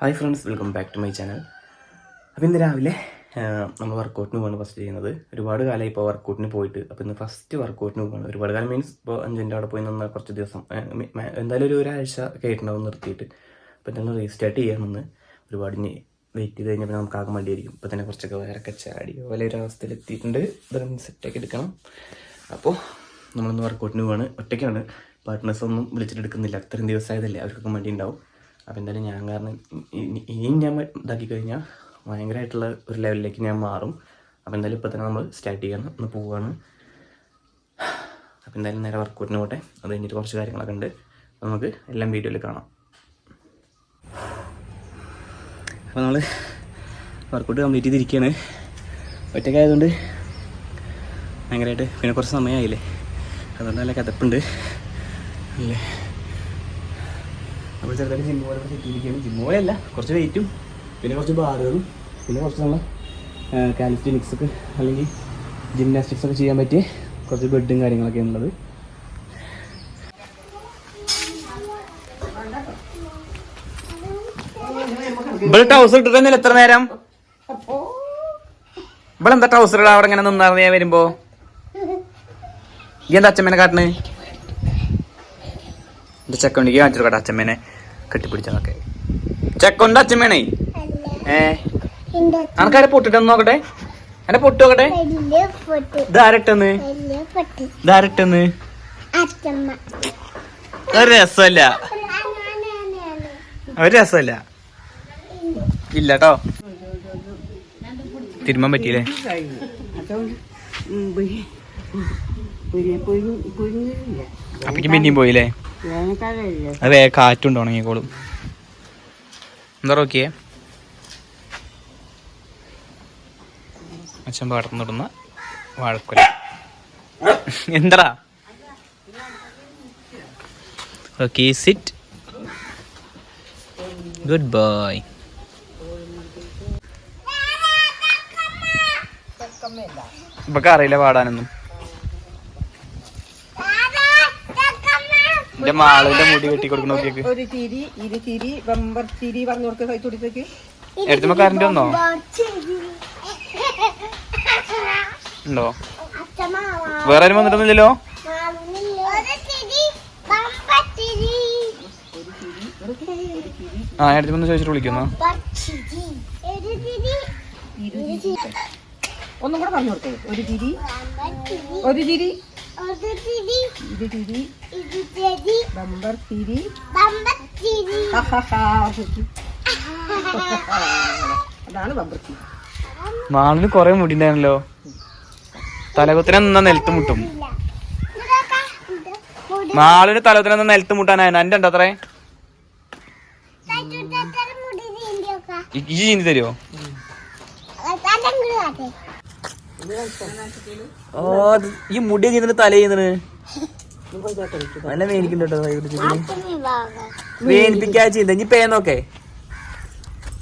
Hi friends welcome back to my channel. അപ്പോൾ ഇന്ന് രാവിലെ നമ്മൾ വർക്കൗട്ടിന് പോവാണ് ഫസ്റ്റ് ചെയ്യുന്നത്. ഒരുപാട് കാലമായി ഇപ്പോൾ വർക്കൗട്ടിന് പോയിട്ട്. അപ്പോൾ ഇന്ന് ഫസ്റ്റ് വർക്കൗട്ടിന് പോകണം ഒരുപാട് കാലം മീൻസ് ഇപ്പോൾ അഞ്ചിന്റെ അവിടെ പോയി നിന്നാൽ കുറച്ച് ദിവസം എന്തായാലും ഒരു ഒരാഴ്ച കേട്ടുണ്ടാവും നിർത്തിയിട്ട്. അപ്പോൾ എന്തായാലും റീസ്റ്റാർട്ട് ചെയ്യാമെന്ന് ഒരുപാട് ഇനി വെയിറ്റ് ചെയ്ത് കഴിഞ്ഞാൽ പിന്നെ നമുക്ക് ആകെ മടിയായിരിക്കും. ഇപ്പോൾ തന്നെ കുറച്ചൊക്കെ വേറൊക്കെ ചാടി പോലെ ഒരു അവസ്ഥയിൽ എത്തിയിട്ടുണ്ട് ഇതൊന്ന് സെറ്റാക്കി എടുക്കണം. അപ്പോൾ നമ്മളിന്ന് വർക്കൗട്ടിന് പോവാണ്. ഒറ്റയ്ക്കാണ്. പാർട്ട്നേഴ്സ് ഒന്നും വിളിച്ചിട്ട് എടുക്കുന്നില്ല. അത്രയും ദിവസമായതല്ലേ അവർക്കൊക്കെ മടി ഉണ്ടാവും അപ്പോൾ എന്തായാലും ഞാൻ കാരണം ഇനി- ഇനിയും ഞാൻ ഇതാക്കി കഴിഞ്ഞാൽ ഭയങ്കരമായിട്ടുള്ള ഒരു ലെവലിലേക്ക് ഞാൻ മാറും. അപ്പോൾ എന്തായാലും ഇപ്പോൾ തന്നെ നമ്മൾ സ്റ്റാർട്ട് ചെയ്യണം ഒന്ന് പോവുകയാണ് അപ്പോൾ എന്തായാലും നേരെ വർക്കൗട്ടിന് പോട്ടെ. അത് കഴിഞ്ഞിട്ട് കുറച്ച് കാര്യങ്ങളൊക്കെ ഉണ്ട്. നമുക്ക് എല്ലാം വീഡിയോയിൽ കാണാം. അപ്പോൾ നമ്മൾ വർക്കൗട്ട് കംപ്ലീറ്റ് ചെയ്തിരിക്കുകയാണ് ഒറ്റയ്ക്കായതുകൊണ്ട് ഭയങ്കരമായിട്ട് പിന്നെ കുറച്ച് സമയമായില്ലേ? അതുകൊണ്ട് നല്ല കഥപ്പുണ്ട്. അല്ലേ? അപ്പോൾ ചെറുതായിട്ട് ജിം പോലെ സെറ്റിയിരിക്കുകയാണ് പോലെ പോലെയല്ല കുറച്ച് വെയിറ്റും പിന്നെ കുറച്ച് ബാറുകളും പിന്നെ കുറച്ച് നമ്മൾ കാലിസ്റ്റിനിക്സ് ഒക്കെ അല്ലെങ്കിൽ ജിംനാസ്റ്റിക്സ് ഒക്കെ ചെയ്യാൻ പറ്റിയ കുറച്ച് ബെഡും കാര്യങ്ങളൊക്കെ ഉള്ളത്. ഇവിടെ എത്ര നേരം. ഇവിടെ എന്താ ട്രൗസർ അവിടെ ഇങ്ങനെ നിന്നാർന്ന് ഞാൻ വരുമ്പോ? ഈ എന്താ അച്ഛമ്മേനെ കാട്ടണ്? എന്റെ ഉണ്ടെങ്കിൽ കാണിച്ചു കേട്ടോ അച്ഛമ്മേനെ കെട്ടിപ്പിടിച്ചതൊക്കെ ചെക്കന്റെ അച്ഛമ്മേനെ ഏ എന്റെ അനക്കാരെ പൊട്ടിട്ടെന്ന് നോക്കട്ടെ എന്റെ പൊട്ടു നോക്കട്ടെ ഇതാരട്ടെന്ന് അച്ഛമ്മ ഒരു രസമല്ല ഒരു രസമല്ല ഇല്ല കേട്ടോ തിരുമ്പാൻ പറ്റിയില്ലേ അപ്പക്ക് പിന്നെയും പോയില്ലേ? അതെ കാറ്റുണ്ട് ഉണങ്ങിക്കോളും. എന്താ നോക്കിയേ അച്ഛൻ പടർന്നിടുന്ന വാഴക്കൊല. എന്താ ഓക്കെ സിറ്റ് ഗുഡ് ബൈ ഇപ്പൊക്കെ അറിയില്ല പാടാനൊന്നും. എന്റെ മാളിന്റെ മുടി വെട്ടി കൊടുക്കണ നോക്കിയേക്ക്. ഒരു ചിരി ഇരു ചിരി ബമ്പർ ചിരി പറഞ്ഞു കൊടുക്ക കൈ തുടിത്തേക്ക് എടുത്തുമ്പോ കറണ്ട് വന്നോ? ഉണ്ടോ? വേറെ ആരും വന്നിട്ടൊന്നുമില്ലല്ലോ? ആ എടുത്ത് വന്ന് ചോദിച്ചിട്ട് വിളിക്കുന്നു ഒന്നും. കൂടെ പറഞ്ഞു കൊടുത്തേ ഒരു ചിരി ഒരു ചിരി. ബമ്പർ. അതാണ് ബമ്പർ ചിരി മാളിന് കൊറേ മുടി ഉണ്ടായിരുന്നല്ലോ തലകുത്തിനെ നിന്നാ നിലത്ത് മുട്ടും. മാളിന് തലകുത്തിനെ നിന്നാ നിലത്ത് മുട്ടാനായിരുന്നു എന്റെ ഉണ്ടോ അത്രേ? ഈ ചീന്തി തരുമോ ഓ ഈ മുടി ചെയ്യുന്നത് തല ചെയ്യുന്നത് നല്ല വേനിക്കുന്നുണ്ടോ വേനിപ്പിക്കാ ചെയ്യുന്നത് ഇനി പേ നോക്കേ.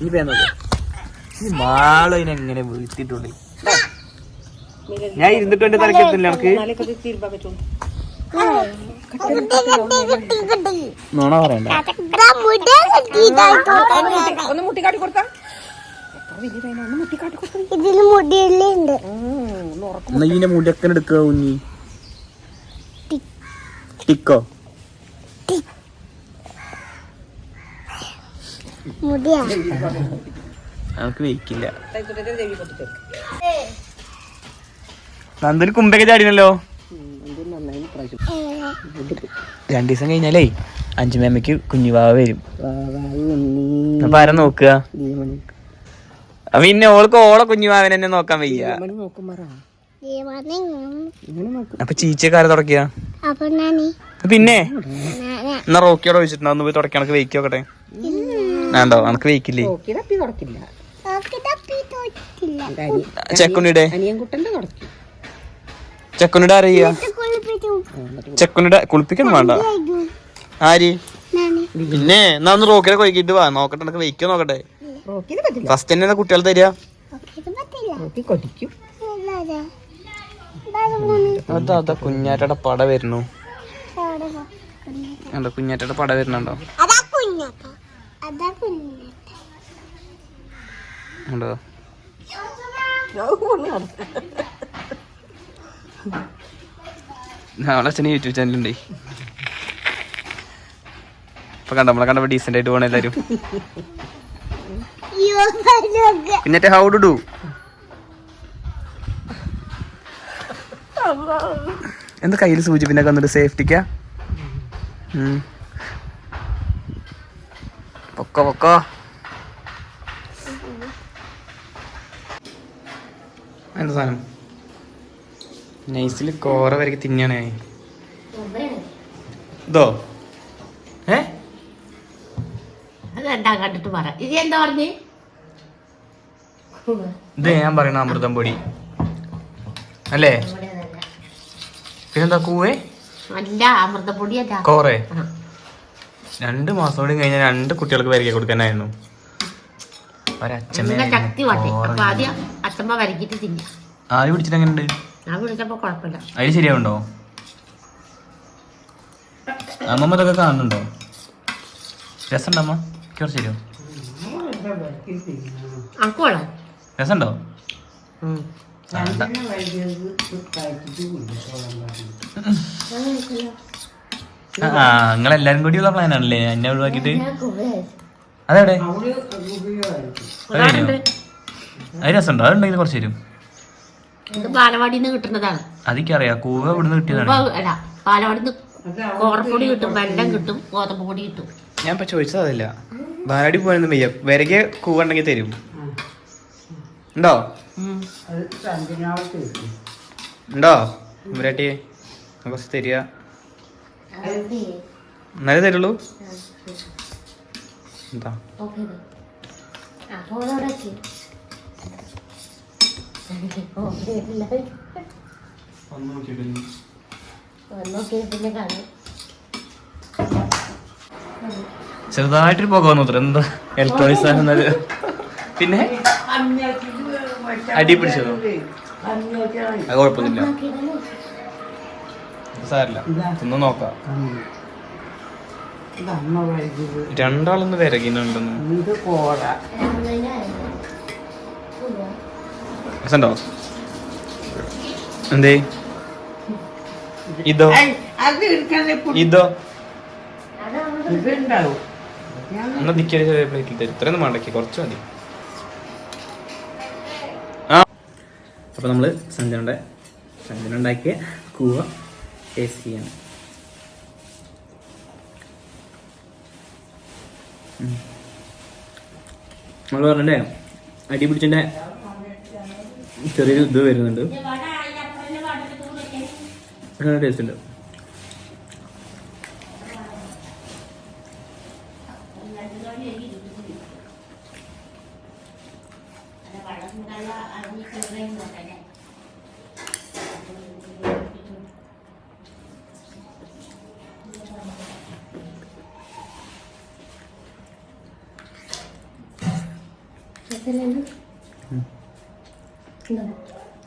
ഇനി പേ നോക്കേ. ഈ മാളോ ഇതിനെങ്ങനെ വീഴ്ത്തിട്ടുണ്ട് ഞാൻ ഇരുന്നിട്ട് എന്റെ തലക്കെത്തില്ല നമുക്ക് നോണ പറയണ്ട. ഒന്ന് മുട്ടിക്കാട്ടി കൊടുത്താ എന്നാ ഇതിന്റെ മുടിയൊക്കെ എടുക്കുക കുഞ്ഞി ടിക്കോ? നമുക്ക് വെയിക്കില്ല. ദേവി പൊട്ടിച്ചേർക്ക് നന്ദന് കുമ്പൊക്കെ ചാടിനല്ലോ രണ്ടു ദിവസം കഴിഞ്ഞാലേ അഞ്ചുമേമ്മക്ക് കുഞ്ഞുവാവ വരും. അപ്പൊ ആരാ നോക്കുക? പിന്നെ ഓൾക്ക് ഓളെ കുഞ്ഞുവാവൻ എന്നെ നോക്കാൻ വയ്യ. അപ്പൊ ചീച്ചക്കാരെ തുടക്കിയ? അപ്പൊ നാനി പിന്നെ? നാനാ എന്നാ റോക്കിയോടെ വെച്ചിട്ടുണ്ടോ ഒന്ന് പോയി തുടക്കി എനക്ക് വെയിക്ക് നോക്കട്ടെ. വേണ്ടോ? എനക്ക് വെയിക്കില്ലേ നോക്കി തപ്പി ആരെയ്യ ചെക്കുണ്ണിടെ? കുളിപ്പിക്കണം വേണ്ട. ആര്? നാനി പിന്നെ എന്നാ ഒന്ന് റോക്കിനെ കൊയ്ക്കിട്ട് വാ. നോക്കട്ടെ എനക്ക് വെയിക്കോ നോക്കട്ടെ. റോക്കിന് പറ്റില്ല. ഫസ്റ്റ് തന്നെ കുട്ടികൾ തരിക? അതാ അതാ കുഞ്ഞാറ്റയുടെ പട വരുന്നു. അവിടെ പോ. കണ്ടോ കുഞ്ഞാറ്റയുടെ പട വരുന്നുണ്ടോ? ഉണ്ടോ? അച്ഛന് യൂട്യൂബ് ചാനലുണ്ടേ. ഇപ്പൊ കണ്ട നമ്മളെ കണ്ടപ്പോ ഡീസെന്റ് ആയിട്ട് പോണ എല്ലാരും. അയ്യോ പല്ലൊക്കെ എന്നിട്ട് ഹൗ ടു ഡു എന്താ കയ്യിൽ സൂചി പിന്നെ വന്നിട്ട് സേഫ്റ്റിക്കാ പൊക്കോ പൊക്കോ. എന്താ സാധനം? നൈസിൽ കോറ വരയ്ക്ക് തിന്നാണേ. ഇതോ? ഏ? അത് എന്താ കണ്ടിട്ട് പറ. ഇത് എന്താ പറഞ്ഞ്? ഇത് ഞാൻ പറയണ അമൃതം പൊടി. അല്ലേ? പിന്നെന്താ കൂവേ? അല്ല അമൃതപ്പൊടി അല്ല കോറേ രണ്ട് മാസം കൂടി കഴിഞ്ഞാൽ രണ്ട് കുട്ടികൾക്ക് വരയ്ക്കാൻ കൊടുക്കാനായിരുന്നു. ആര് പിടിച്ചിട്ട് കുഴപ്പമില്ല അതിൽ ശരിയാവുണ്ടോ? അമ്മമ്മ ഇതൊക്കെ കാണുന്നുണ്ടോ? രസമുണ്ടോ അമ്മ? എനിക്ക് കുറച്ച് ശരിയോ അനക്കോളോ രസമുണ്ടോ ആ നിങ്ങൾ എല്ലാരും കൂടിയുള്ള പ്ലാൻ ആണല്ലേ എന്നെ ഒഴിവാക്കിട്ട് അതെവിടെ? അത് രസമുണ്ടോ? അതുണ്ടെങ്കിൽ കുറച്ച് തരും. അതിക്കറിയാ കിട്ടുന്നതാണ്. കൂവ ഇവിടുന്ന് കിട്ടിയതാണ്. കോറപ്പൊടി കിട്ടും വെള്ളം കിട്ടും ഗോതമ്പ് പൊടി കിട്ടും. ഞാൻ ഇപ്പൊ ചോദിച്ചതല്ല ബാലവാടി പോകാനൊന്നും പോയൊന്നും വയ്യ. വരകെ കൂവ ഉണ്ടെങ്കിൽ തരും. ഉണ്ടോ? ഉണ്ടോ? മുരാട്ടി കുറച്ച് തരിക എന്നാലേ തരുള്ളൂ. എന്താ? ചെറുതായിട്ടൊരു പുക വന്നു എന്താ? ഇലക്ട്രോണിക്സ് സാധനം പിന്നെ? അടി പിടിച്ചതോ അത് കുഴപ്പമൊന്നുമില്ല. സാരില്ല ഒന്ന് നോക്കാം. രണ്ടാളൊന്ന് കോട. രസണ്ടോ എന്തേ? ഇതോ? ഇതോ? എന്നാ നിൽക്കിയ ചെറിയ പ്ലേറ്റിൽ തരും. ഇത്രയൊന്നും വേണ്ടക്ക്. കുറച്ച് മതി. അപ്പോൾ നമ്മൾ സഞ്ജനയുടെ സഞ്ജന ഉണ്ടാക്കിയ കൂവ ടേസ്റ്റ് ചെയ്യണം. നമ്മൾ പറഞ്ഞേ അടി പിടിച്ചിന്റെ ചെറിയൊരു ഇത് വരുന്നുണ്ട്. നല്ല ടേസ്റ്റ് ഉണ്ട്.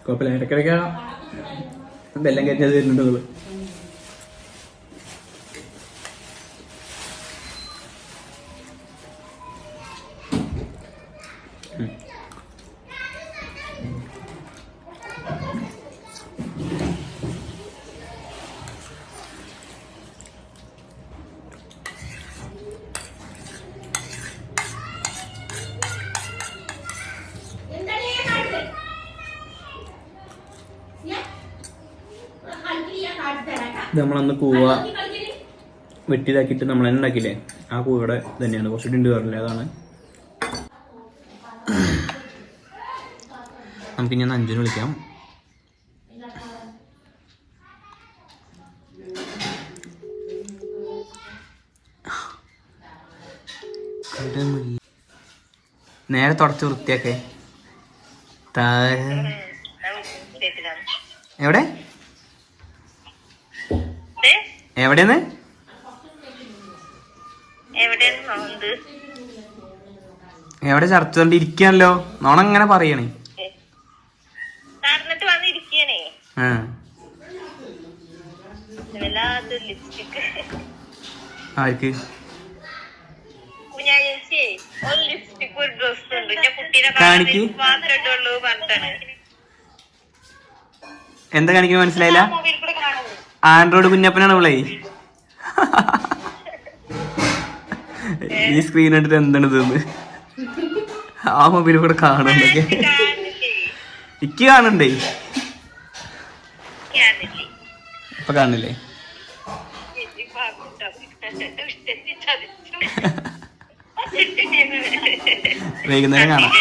കുഴപ്പമില്ല ഇടയ്ക്കിടയ്ക്ക് ബെല്ലം കയറ്റി വരുന്നുണ്ട് നമ്മളന്ന് കൂവ വെട്ടിയതാക്കിയിട്ട് നമ്മൾ തന്നെ ഉണ്ടാക്കിയില്ലേ? ആ കൂവയുടെ തന്നെയാണ് കുറച്ച് ഡിണ്ട് പറഞ്ഞില്ലേ? അതാണ്. നമുക്ക് ഒന്ന് അഞ്ചിന് വിളിക്കാം. നേരെ തുടച്ച് വൃത്തിയാക്കേ. എവിടെ? എവിടെന്ന്? എവിടെ ചർച്ച കൊണ്ട് ഇരിക്കാണല്ലോ. നോണങ്ങനെ പറയണേ. ആർക്ക്? കാണിക്ക്. എന്താ കാണിക്കുന്നത് മനസ്സിലായില്ല? ആൻഡ്രോയിഡ് കുഞ്ഞപ്പനാണ് അവളെ. ഈ സ്ക്രീൻ കണ്ടിട്ട് എന്താണ് ഇതെന്ന്? ആ മൊബൈൽ കൂടെ കാണുന്നൊക്കെ ഇക്ക് കാണണ്ടേ? ഇപ്പൊ കാണില്ലേ? വൈകുന്നേരം കാണാം.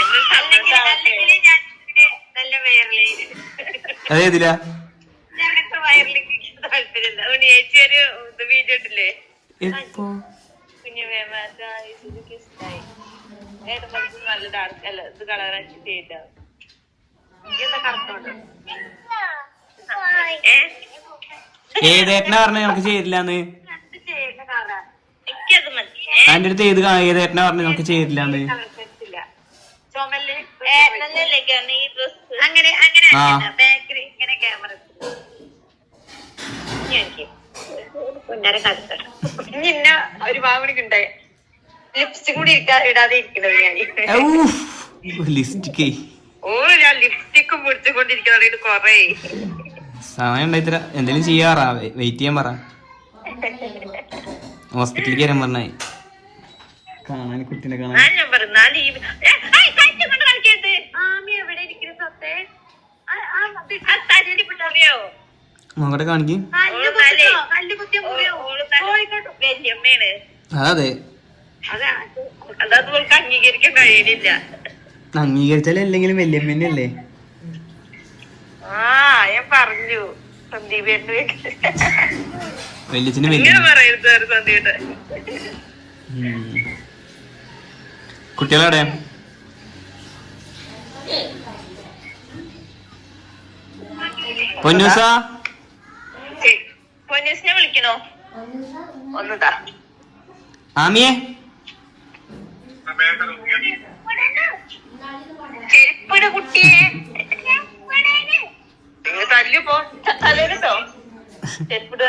അതേതിലാ താല്പര്യമില്ല. അതുകൊണ്ട് ഒരു ഇത് വീഡിയോ ഇട്ടില്ലേ? എപ്പോ? കുഞ്ഞു വേമാറ്റ ഇതൊക്കെ ഇഷ്ടമായി ഏട്ടൻ നല്ല ഡാർക്ക് അല്ല ഇത് കളർ അടിച്ച് ചെയ്താ. എന്താ കറുത്തോണ്ട് ഏ? ഏതേട്ടനാ പറഞ്ഞ നമുക്ക് ഏ? എന്റെ അടുത്ത് ഏത് ഏതേട്ടനാ പറഞ്ഞ നമുക്ക് ഡ്രസ് അങ്ങനെ അങ്ങനെ ബാക്കറി ഇങ്ങനെ ക്യാമറ കുഞ്ഞാരെ കടുത്തട്ടോ ഇന്ന ഒരു മാമണിക്ക് ഉണ്ടായി ലിപ്സ്റ്റിക് കൂടി ഇരിക്കാ ഇടാതെ ഇരിക്കുന്നത് ഞാൻ. ലിസ്റ്റിക്കേ ഓ ഞാൻ ലിപ്സ്റ്റിക്കും പിടിച്ചുകൊണ്ടിരിക്കുന്നത് കൊറേ. സമയം ഉണ്ടായിത്തര. എന്തെങ്കിലും ചെയ്യാറാ? വെയിറ്റ് ചെയ്യാൻ പറ. ഹോസ്പിറ്റലിലേക്ക് വരാൻ പറഞ്ഞായി. കാണാൻ കുട്ടിനെ കാണാൻ. എവിടെ ഇരിക്കുന്ന സത്തേ ആ, നോക്കട്ടെ കാണിക്ക്. അതെ അംഗീകരിച്ചാലും അല്ലെങ്കിലും വല്യമ്മേനല്ലേ? ആ ഞാൻ പറഞ്ഞു പൊന്നൂസ? പൊന്നീസിനെ വിളിക്കണോ? ഒന്നുതാ ആമിയെ? ചെരുപ്പിട കുട്ടിയെ. തലേട്ടോ ചെരുപ്പിട്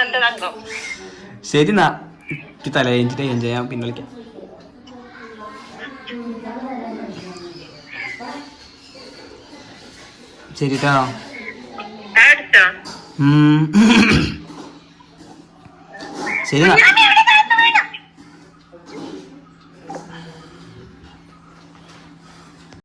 ശരി തലേ എനിക്ക് തല കഴിഞ്ഞിട്ട് എൻജോയ് ചെയ്യാം. പിന്നെ വിളിക്കാം. ശരി കേട്ടോ എടുത്തോ ഉം. ശരി എന്നാ